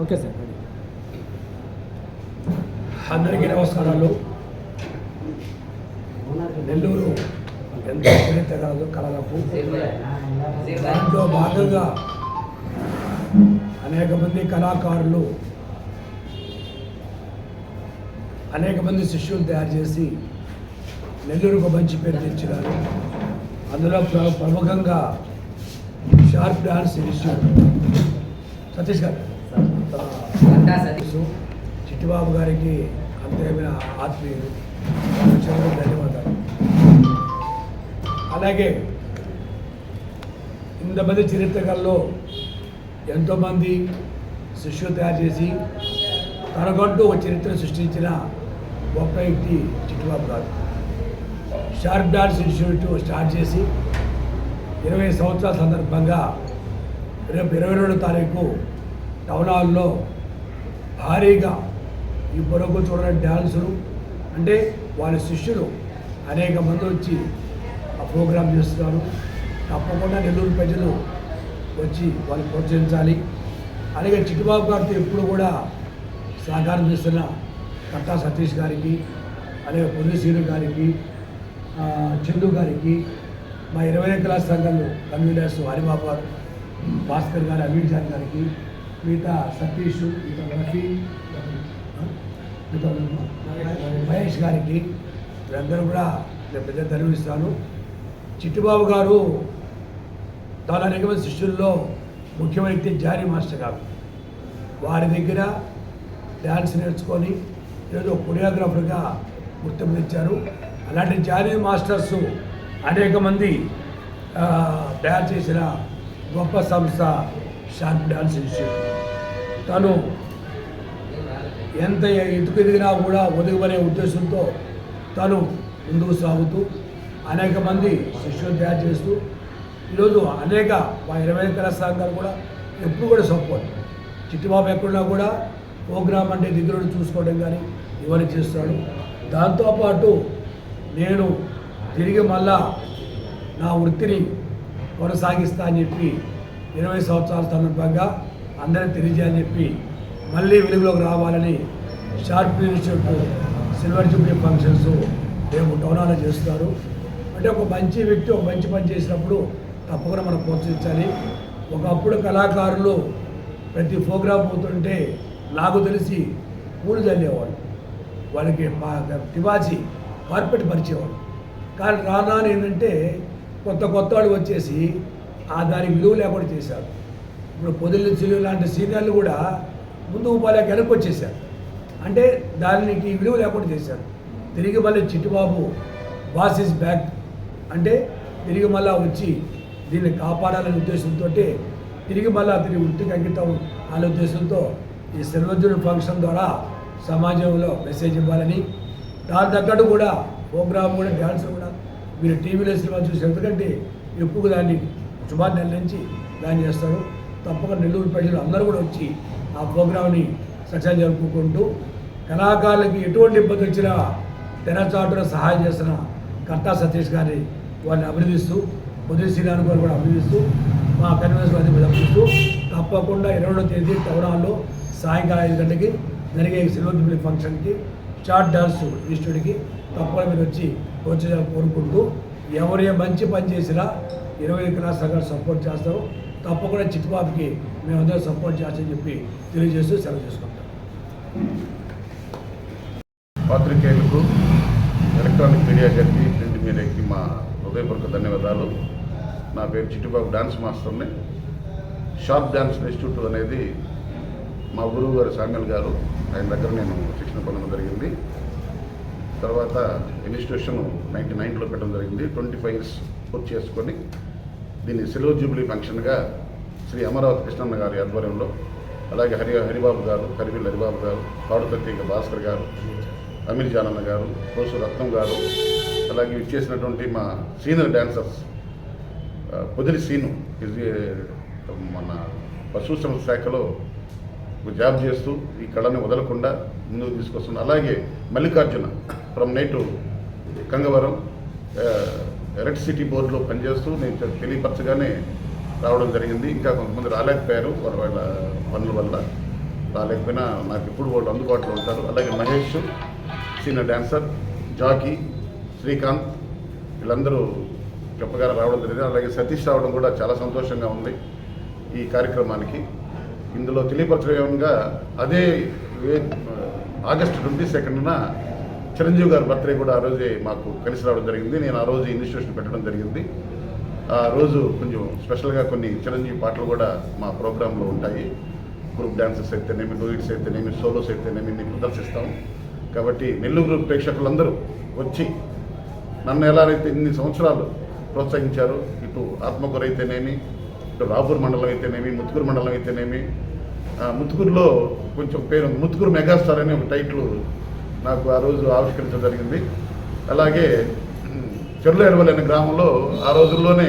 Okay sir అందరికీ నమస్కారాలు. నెల్లూరు ఎంతో చరిత్రకాలు కళలకు అజీజ్ దాంట్లో భాగంగా అనేక మంది కళాకారులు అనేక మంది శిష్యులు తయారు చేసి నెల్లూరుకు మంచి పేరు తెచ్చినారు. అందులో ప్ర- ప్రముఖంగా షార్ప్ డాన్స్ ఇన్స్టిట్యూట్ సతీష్ గారు. చిట్టిబాబు గారికి అంతేమైన ఆత్మీయులు చాలా ధన్యవాదాలు. అలాగే ఇంతమంది చరిత్రకాల్లో ఎంతోమంది శిష్యులు తయారు చేసి తనకంటూ ఒక చరిత్ర సృష్టించిన గొప్ప వ్యక్తి చిట్టిబాబు గారు. షార్ప్ డాన్స్ ఇన్స్టిట్యూట్ స్టార్ట్ చేసి ఇరవై సంవత్సరాల సందర్భంగా రేపు ఇరవై రెండు తారీఖు టౌన్ హాల్లో భారీగా ఈ పొరకు చూడని డ్యాన్సులు అంటే వాళ్ళ శిష్యులు అనేక మంది వచ్చి ఆ ప్రోగ్రాం చేస్తున్నారు. తప్పకుండా నెల్లూరు ప్రజలు వచ్చి వాళ్ళు ప్రోత్సహించాలి. అలాగే చిట్టుబాబు గారితో ఎప్పుడు కూడా సహకారం చేస్తున్న కట్టా సతీష్ గారికి అలాగే పొల్లి గారికి చందు గారికి మా ఇరవై క్లాస్ సంఘంలో కన్వీనర్స్ హరిబాబు గారు భాస్కర్ గారు అమీర్ జాన్ గారికి మిగతా సతీష్ మిగతా రఫీ మిగతా మహేష్ గారికి వీరందరూ కూడా నేను పెద్ద ధర్మిస్తాను చిట్టుబాబు గారు తన అనేక శిష్యుల్లో ముఖ్యమైన వ్యక్తి జారీ మాస్టర్ గారు. వారి దగ్గర డ్యాన్స్ నేర్చుకొని ఈరోజు కొరియోగ్రాఫర్గా గుర్తింపు ఇచ్చారు అలాంటి జారీ మాస్టర్స్ అనేక మంది తయారు చేసిన గొప్ప సంస్థ షార్ప్ డ్యాన్స్ ఇన్స్టిట్యూట్ తను ఎంత ఎత్తుకు ఎదిగినా కూడా ఒదుగుమనే ఉద్దేశంతో తను ముందుకు సాగుతూ అనేక మంది శిష్యులు తయారు చేస్తూ ఈరోజు అనేక మా ఇరవై ఐదు సంఘాలు కూడా ఎప్పుడు కూడా సపోర్ట్ చిట్టుబాబు ఎక్కడున్నా కూడా ప్రోగ్రామ్ అంటే దగ్గరుండి చూసుకోవడం కానీ ఇవన్నీ చేస్తాడు. దాంతోపాటు నేను తిరిగి మళ్ళా నా వృత్తిని కొనసాగిస్తా అని చెప్పి ఇరవై సంవత్సరాల సందర్భంగా అందరికీ తెలియజేయాలని చెప్పి మళ్ళీ వెలుగులోకి రావాలని sharp institute silver jubilee functions రేపు టౌనాలో చేస్తున్నారు. అంటే ఒక మంచి వ్యక్తి ఒక మంచి పని చేసినప్పుడు తప్పకుండా మనం ప్రోత్సహించాలి. ఒకప్పుడు కళాకారులు ప్రతి ప్రోగ్రాం పోతుంటే నాకు తెలిసి పూలు చల్లేవాళ్ళు. వాళ్ళకి పా- తివాచి కార్పెట్ పరిచేవాడు కానీ రానా ఏంటంటే కొత్త కొత్త వాళ్ళు వచ్చేసి ఆ దానికి విలువ లేకుండా చేశారు. ఇప్పుడు పొదులు చిలువ లాంటి సీనియర్లు కూడా ముందు పోలేక వెనక్కి వచ్చేసారు అంటే దానికి విలువ లేకుండా చేశారు. తిరిగి మళ్ళీ చిట్టుబాబు బాస్ ఇస్ బ్యాక్ అంటే తిరిగి మళ్ళా వచ్చి దీన్ని కాపాడాలనే ఉద్దేశంతో తిరిగి మళ్ళా తిరిగి వృత్తికి అంకితం అనే ఉద్దేశంతో ఈ సర్వజుడు ఫంక్షన్ ద్వారా సమాజంలో మెసేజ్ ఇవ్వాలని దాని తగ్గట్టు కూడా ప్రోగ్రామ్ కూడా డ్యాన్స్ కూడా మీరు టీవీలో సినిమా చూసి ఎందుకంటే ఎప్పుడు దాన్ని సుమారు నెల నుంచి దాన్ని చేస్తారు. తప్పకుండా నెల్లూరు ప్రజలు అందరూ కూడా వచ్చి ఆ ప్రోగ్రామ్ని సక్సెస్ జరుపుకుంటూ కళాకారులకి ఎటువంటి ఇబ్బంది వచ్చినా తెరచాటున సహాయం చేసిన కర్తా సతీష్ గారిని వారిని అభినందిస్తూ ఉదయ శ్రీరామ్ గారు కూడా అభినందిస్తూ మా కన్వీనర్స్ గారిని అభినందిస్తూ తప్పకుండా ఇరవై తేదీ టౌన్ సాయంకాలం ఐదు గంటలకి జరిగే సిల్వర్ ఫంక్షన్కి చాట్ డాన్స్ ఇన్స్టిట్యూట్కి తప్పకుండా మీరు వచ్చి వచ్చి కోరుకుంటూ ఎవరే మంచి పని చేసినా ఇరవై ఎకరా సంఘాలు సపోర్ట్ చేస్తారు తప్పకుండా చిట్టుబాబుకి మేమందరం సపోర్ట్ చేస్తామని చెప్పి తెలియజేస్తూ సెలవు చేసుకుంటాం. పాత్రికేయులకు ఎలక్ట్రానిక్ మీడియా గారికి ప్రింట్ మీడియాకి మా హృదయపూర్వక ధన్యవాదాలు. నా పేరు చిట్టుబాబు డాన్స్ మాస్టర్ని. షార్ప్ డాన్స్ ఇన్స్టిట్యూట్ అనేది మా గురువు గారు సామ్యుల్ గారు ఆయన దగ్గర నేను శిక్షణ పొందడం జరిగింది. తర్వాత ఇన్స్టిట్యూషన్ నైంటీ నైన్లో పెట్టడం జరిగింది. ట్వంటీ ఫైవ్ ఇయర్స్ పూర్తి చేసుకొని దీన్ని సెలవు జూబ్లీ ఫంక్షన్గా శ్రీ అమరావతి కృష్ణన్న గారి ఆధ్వర్యంలో అలాగే హరి హరిబాబు గారు కరివిల్ హరిబాబు గారు పాడుతత్తీగ భాస్కర్ గారు అమీర్ జానన్న గారు కోసు రత్నం గారు అలాగే ఇచ్చేసినటువంటి మా సీనియర్ డాన్సర్స్ పొదిలి సీను మన పశుశ్రమ శాఖలో జాబ్ చేస్తూ ఈ కళని వదలకుండా ముందుకు తీసుకొస్తున్నా అలాగే Mallikarjuna from night Kangavaram electricity బోర్డులో పనిచేస్తూ నేను తెలియపరచగానే రావడం జరిగింది. ఇంకా కొంతమంది రాలేకపోయారు. వారి వాళ్ళ పనుల వల్ల రాలేకపోయినా నాకు ఇప్పుడు వాళ్ళు అందుబాటులో ఉంటారు. అలాగే Mahesh senior dancer Jackie Srikanth వీళ్ళందరూ చెప్పగానే రావడం జరిగింది. అలాగే సతీష్ రావడం కూడా చాలా సంతోషంగా ఉంది ఈ కార్యక్రమానికి. ఇందులో తెలియపరచడంగా అదే వే- ఆగస్టు ట్వంటీ సెకండ్న చిరంజీవి గారి బర్త్డే కూడా ఆ రోజే మాకు కలిసి రావడం జరిగింది. నేను ఆ రోజు ఇన్స్టిట్యూషన్ పెట్టడం జరిగింది. ఆ రోజు కొంచెం స్పెషల్గా కొన్ని చిరంజీవి పాటలు కూడా మా ప్రోగ్రాంలో ఉంటాయి. గ్రూప్ డాన్సెస్ అయితేనేమి డూయిట్స్ అయితేనేమి సోలోస్ అయితేనేమి నేను ప్రదర్శిస్తాం. కాబట్టి నెల్లూరు గ్రూప్ ప్రేక్షకులందరూ వచ్చి నన్ను ఎలాగైతే ఇన్ని సంవత్సరాలు ప్రోత్సహించారు ఇటు ఆత్మకూరు అయితేనేమి ఇటు రాపూర్ మండలం అయితేనేమి ముత్తుకూరు మండలం అయితేనేమి ఆ, ముత్తుకూరులో కొంచెం పేరు ఉంది. ముత్తుకూరు మెగాస్టార్ అనే ఒక టైటిల్ నాకు ఆ రోజు ఆవిష్కరించడం జరిగింది. అలాగే చెర్ల ఎడవలి అనే గ్రామంలో ఆ రోజుల్లోనే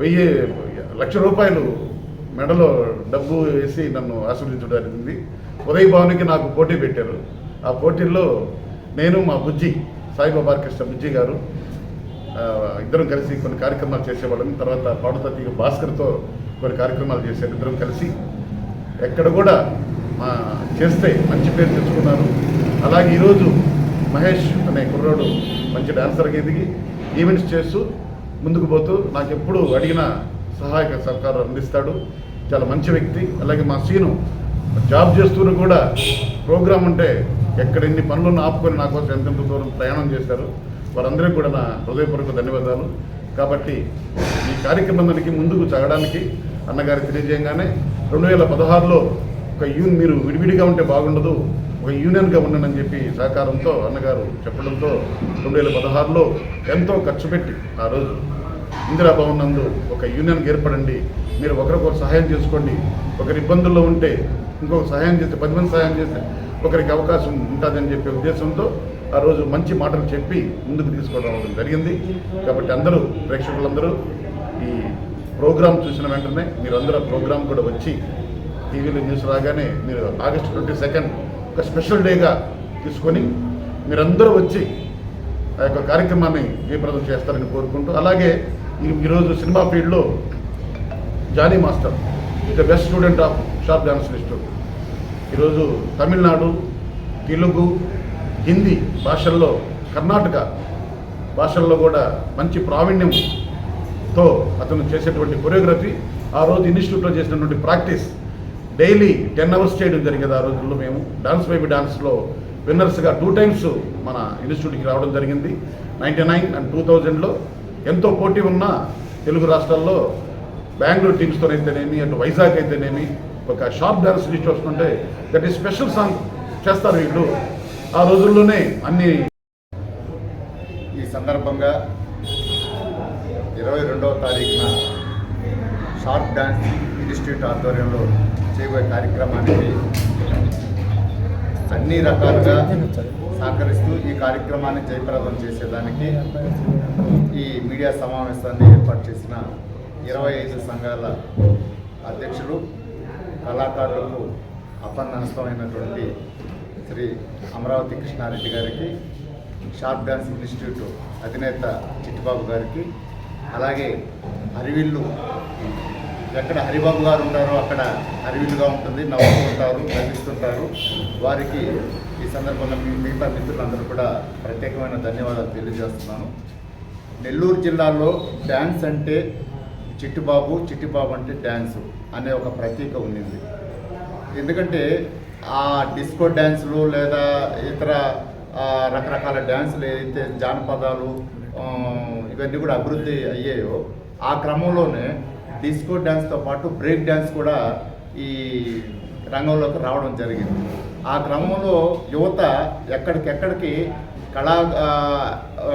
వెయ్యి లక్ష రూపాయలు మెడలో డబ్బు వేసి నన్ను ఆశీర్వదించడం జరిగింది. ఉదయ్ భవన్కి నాకు పోటీ పెట్టారు. ఆ పోటీల్లో నేను మా బుజ్జి సాయిబాబా కృష్ణ బుజ్జి గారు ఇద్దరం కలిసి కొన్ని కార్యక్రమాలు చేసేవాళ్ళం. తర్వాత పాడుతీ భాస్కర్తో కొన్ని కార్యక్రమాలు చేశారు. ఇద్దరం కలిసి ఎక్కడ కూడా మా చేస్తే మంచి పేరు తెచ్చుకున్నారు అలాగే ఈరోజు మహేష్ అనే కుర్రోడు మంచి డాన్సర్గా ఎదిగి ఈవెంట్స్ చేస్తూ ముందుకు పోతూ నాకు ఎప్పుడు అడిగిన సహాయక సహకారం అందిస్తాడు. చాలా మంచి వ్యక్తి. అలాగే మా సీను జాబ్ చేస్తూనే కూడా ప్రోగ్రామ్ ఉంటే ఎక్కడ ఎన్ని పనులను ఆపుకొని నా కోసం ఎంతెంత దూరం ప్రయాణం చేశారు. వారందరికీ కూడా నా హృదయపూర్వక ధన్యవాదాలు. కాబట్టి ఈ కార్యక్రమానికి ముందుకు సాగడానికి అన్నగారికి తెలియజేయగానే రెండు వేల పదహారులో ఒక యూన్ మీరు విడివిడిగా ఉంటే బాగుండదు. ఒక యూనియన్గా ఉండండి అని చెప్పి సహకారంతో అన్నగారు చెప్పడంతో రెండు వేల పదహారులో ఎంతో ఖర్చు పెట్టి ఆ రోజు ఇందిరాభవన్ నందు ఒక యూనియన్కి ఏర్పడండి. మీరు ఒకరికొకరు సహాయం చేసుకోండి. ఒకరి ఇబ్బందుల్లో ఉంటే ఇంకొక సహాయం చేస్తే పది మంది సహాయం చేస్తే ఒకరికి అవకాశం ఉంటుందని చెప్పే ఉద్దేశంతో ఆ రోజు మంచి మాటలు చెప్పి ముందుకు తీసుకోవడం జరిగింది. కాబట్టి అందరూ ప్రేక్షకులందరూ ఈ ప్రోగ్రాం చూసిన వెంటనే మీరు అందరూ ప్రోగ్రాం కూడా వచ్చి టీవీలో న్యూస్ రాగానే మీరు ఆగస్ట్ ట్వంటీ సెకండ్ ఒక స్పెషల్ డేగా తీసుకొని మీరందరూ వచ్చి ఆ యొక్క కార్యక్రమాన్ని జయప్రదం చేస్తారని కోరుకుంటూ అలాగే ఈరోజు సినిమా ఫీల్డ్లో Jani master the best student of sharp dance ఈరోజు తమిళనాడు తెలుగు హిందీ భాషల్లో కర్ణాటక భాషల్లో కూడా మంచి ప్రావీణ్యంతో అతను చేసేటువంటి కొరియోగ్రఫీ ఆ రోజు ఇన్స్టిట్యూట్లో చేసినటువంటి ప్రాక్టీస్ డైలీ టెన్ అవర్స్ చేయడం జరిగేది ఆ రోజుల్లో మేము. డాన్స్ బేబీ డాన్స్లో విన్నర్స్గా టూ టైమ్స్ మన ఇన్స్టిట్యూట్కి రావడం జరిగింది. నైంటీ నైన్ అండ్ టూ థౌజండ్లో ఎంతో పోటీ ఉన్న తెలుగు రాష్ట్రాల్లో బెంగళూరు టీమ్స్తో అయితేనేమి అటు వైజాగ్ అయితేనేమి ఒక షార్ప్ డాన్స్ ఇన్స్టిట్యూట్ వస్తుంటే దట్ ఈస్ స్పెషల్ సాంగ్ చేస్తారు వీళ్ళు. ఆ రోజుల్లోనే అన్ని ఈ సందర్భంగా ఇరవై రెండవ తారీఖున షార్ప్ డాన్స్ ఇన్స్టిట్యూట్ ఆధ్వర్యంలో చేయబోయే కార్యక్రమానికి అన్ని రకాలుగా సహకరిస్తూ ఈ కార్యక్రమాన్ని జయప్రదం చేసేదానికి ఈ మీడియా సమావేశాన్ని ఏర్పాటు చేసిన ఇరవై ఐదు సంఘాల అధ్యక్షులు కళాకారులకు అపన్నస్తమైనటువంటి శ్రీ అమరావతి కృష్ణారెడ్డి గారికి షార్ప్ డాన్స్ ఇన్స్టిట్యూట్ అధినేత చిట్టిబాబు గారికి అలాగే అరివిల్లు ఎక్కడ హరిబాబు గారు ఉంటారో అక్కడ హరివిలుగా ఉంటుంది నవ్వుతూ ఉంటారు నవ్విస్తుంటారు వారికి ఈ సందర్భంగా మీ మిగతా మిత్రులందరూ కూడా ప్రత్యేకమైన ధన్యవాదాలు తెలియజేస్తున్నాను. నెల్లూరు జిల్లాలో డ్యాన్స్ అంటే చిట్టిబాబు చిట్టిబాబు అంటే డ్యాన్స్ అనే ఒక ప్రత్యేక ఉండింది ఎందుకంటే ఆ డిస్కో డ్యాన్సులు లేదా ఇతర రకరకాల డ్యాన్సులు ఏదైతే జానపదాలు ఇవన్నీ కూడా అభివృద్ధి అయ్యాయో ఆ క్రమంలోనే డిస్కో డ్యాన్స్తో పాటు బ్రేక్ డ్యాన్స్ కూడా ఈ రంగంలోకి రావడం జరిగింది. ఆ క్రమంలో యువత ఎక్కడికెక్కడికి కళా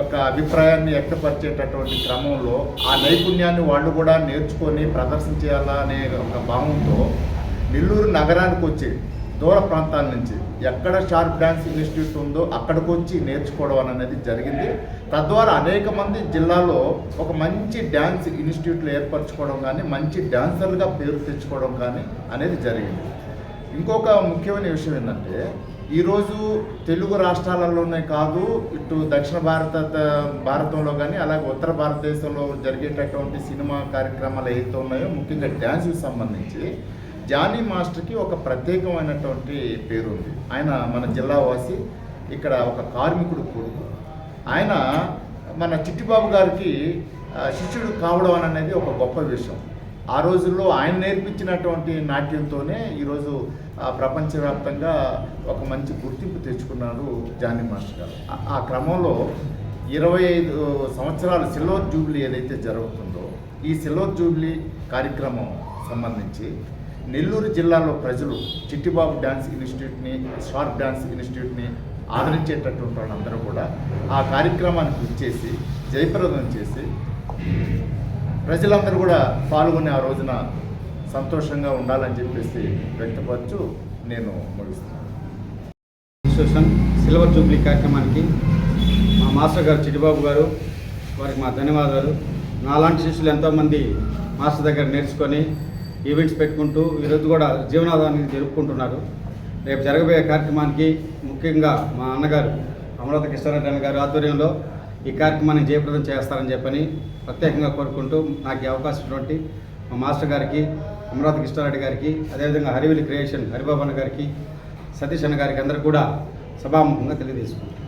ఒక అభిప్రాయాన్ని వ్యక్తపరిచేటటువంటి క్రమంలో ఆ నైపుణ్యాన్ని వాళ్ళు కూడా నేర్చుకొని ప్రదర్శించాలా అనే ఒక భావంతో నెల్లూరు నగరానికి వచ్చి దూర ప్రాంతాల నుంచి ఎక్కడ షార్ప్ డ్యాన్స్ ఇన్స్టిట్యూట్ ఉందో అక్కడికి వచ్చి నేర్చుకోవడం అనేది జరిగింది. తద్వారా అనేక మంది జిల్లాలో ఒక మంచి డ్యాన్స్ ఇన్స్టిట్యూట్లు ఏర్పరచుకోవడం కానీ మంచి డ్యాన్సర్లుగా పేరు తెచ్చుకోవడం కానీ అనేది జరిగింది. ఇంకొక ముఖ్యమైన విషయం ఏంటంటే ఈరోజు తెలుగు రాష్ట్రాలలోనే కాదు ఇటు దక్షిణ భారత భారతంలో కానీ అలాగే ఉత్తర భారతదేశంలో జరిగేటటువంటి సినిమా కార్యక్రమాలు ఏవైతే ఉన్నాయో ముఖ్యంగా డ్యాన్స్కి సంబంధించి జానీ మాస్టర్కి ఒక ప్రత్యేకమైనటువంటి పేరు ఉంది ఆయన మన జిల్లా వాసి ఇక్కడ ఒక కార్మికుడు కొడుకు. ఆయన మన చిట్టిబాబు గారికి శిష్యుడు కావడం అనేది ఒక గొప్ప విషయం. ఆ రోజుల్లో ఆయన నేర్పించినటువంటి నాట్యంతోనే ఈరోజు ప్రపంచవ్యాప్తంగా ఒక మంచి గుర్తింపు తెచ్చుకున్నారు జానీ మాస్టర్ గారు. ఆ- క్రమంలో ఇరవై ఐదు సంవత్సరాలు సిల్వర్ జూబ్లీ ఏదైతే జరుగుతుందో ఈ సిల్వర్ జూబ్లీ కార్యక్రమం సంబంధించి నెల్లూరు జిల్లాలో ప్రజలు చిట్టిబాబు డ్యాన్స్ ఇన్స్టిట్యూట్ని షార్ప్ డ్యాన్స్ ఇన్స్టిట్యూట్ని ఆదరించేటటువంటి వాళ్ళందరూ కూడా ఆ కార్యక్రమానికి ఇచ్చేసి జయప్రదం చేసి ప్రజలందరూ కూడా పాల్గొనే ఆ రోజున సంతోషంగా ఉండాలని చెప్పేసి వ్యక్తపరచు నేను ముగిస్తున్నాను. సిల్వర్ జూబ్లీ కార్యక్రమానికి మా మాస్టర్ గారు చిటిబాబు గారు వారికి మా ధన్యవాదాలు. నాలాంటి శిష్యులు ఎంతోమంది మాస్టర్ దగ్గర నేర్చుకొని ఈవెంట్స్ పెట్టుకుంటూ ఈరోజు కూడా జీవనాధారాన్ని జరుపుకుంటున్నారు. రేపు జరగబోయే కార్యక్రమానికి ముఖ్యంగా మా అన్నగారు అమరావత కృష్ణారెడ్డి అన్న గారు ఆధ్వర్యంలో ఈ కార్యక్రమాన్ని జయప్రదం చేస్తారని చెప్పని ప్రత్యేకంగా కోరుకుంటూ నాకు ఈ అవకాశం ఇచ్చినటువంటి మా మాస్టర్ గారికి అమరావతి కృష్ణారెడ్డి గారికి అదేవిధంగా హరివిలి క్రియేషన్ హరిబాబు అన్న గారికి సతీష్ అన్న గారికి అందరూ కూడా సభాముఖంగా తెలియజేసుకుంటాం